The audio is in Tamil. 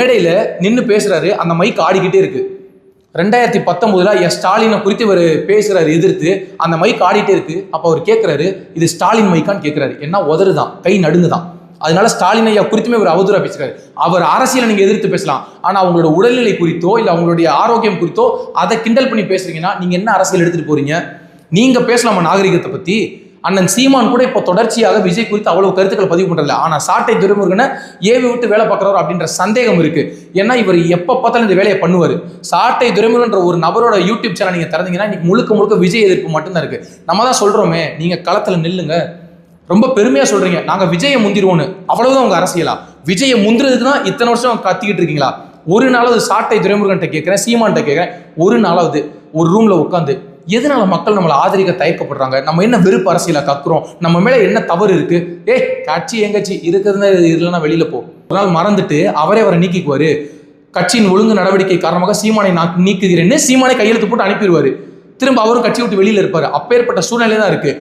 மேடையில் நின்று பேசுகிறாரு அந்த மைக் ஆடிக்கிட்டே இருக்கு. ரெண்டாயிரத்தி பத்தொன்பதுல எஸ் ஸ்டாலினை குறித்து இவர் பேசுகிறாரு எதிர்த்து. அந்த மைக் ஆடிட்டே இருக்கு. அப்போ அவர் கேட்குறாரு இது ஸ்டாலின் மைக்கான்னு கேட்குறாரு என்ன உதறுதான்? கை நடுங்குதான். அதனால ஸ்டாலின் ஐயா குறித்துமே இவர் அவதூறாக பேசுறாரு அவர் அரசியலை நீங்கள் எதிர்த்து பேசலாம். ஆனால் அவங்களோட உடல்நிலை குறித்தோ இல்லை அவங்களுடைய ஆரோக்கியம் குறித்தோ அதை கிண்டல் பண்ணி பேசுறீங்கன்னா நீங்கள் என்ன அரசியல் எடுத்துகிட்டு போறீங்க? நீங்கள் பேசலாமா நாகரிகத்தை பற்றி அண்ணன் சீமான் கூட இப்போ தொடர்ச்சியாக விஜய் குறித்து அவ்வளவு கருத்துக்களை பதிவு பண்றதில்ல. ஆனால் சாட்டை துரைமுருகனை ஏவி விட்டு வேலை பார்க்குறாரு அப்படின்ற சந்தேகம் இருக்கு. ஏன்னா இவர் எப்போ பார்த்தாலும் இந்த வேலையை பண்ணுவார். சாட்டை துரைமுருகன்ற ஒரு நபரோட யூடியூப் சேனல் நீங்கள் திறந்தீங்கன்னா முழுக்க முழுக்க விஜய் எதிர்ப்பு மட்டும்தான் இருக்கு. நம்ம தான் சொல்கிறோமே நீங்கள் களத்தில் நில்லுங்க. ரொம்ப பெருமையா சொல்றீங்க. நாங்க விஜயை முந்திருவோன்னு அவ்வளவுதான் உங்க அரசியலா? விஜயை முந்துறதுக்கு தான் இத்தனை வருஷம் கத்திக்கிட்டு இருக்கீங்களா? ஒரு நாளாவது சாட்டை துரைமுருகன்ட்ட கேட்கிறேன் சீமான்ட்ட கேட்கிறேன். ஒரு நாளாவது ஒரு ரூம்ல உட்காந்து எதனால மக்கள் நம்மளை ஆதரிக்க தயக்கப்படுறாங்க? நம்ம என்ன வெறுப்பு அரசியலா கக்குறோம் நம்ம மேல என்ன தவறு இருக்கு? ஏய் கட்சி எங்கச்சி இருக்கிறதுனா இல்லைன்னா வெளியில போ. ஒரு நாள் மறந்துட்டு அவரே அவரை நீக்கிக்குவாரு. கட்சியின் ஒழுங்கு நடவடிக்கை காரணமாக சீமானை நான் நீக்குகிறேன்னு சீமானை கையெழுத்து போட்டு அனுப்பிடுவாரு. திரும்ப அவரும் கட்சி விட்டு வெளியில இருப்பாரு. அப்பேற்பட்ட சூழ்நிலை தான் இருக்கு.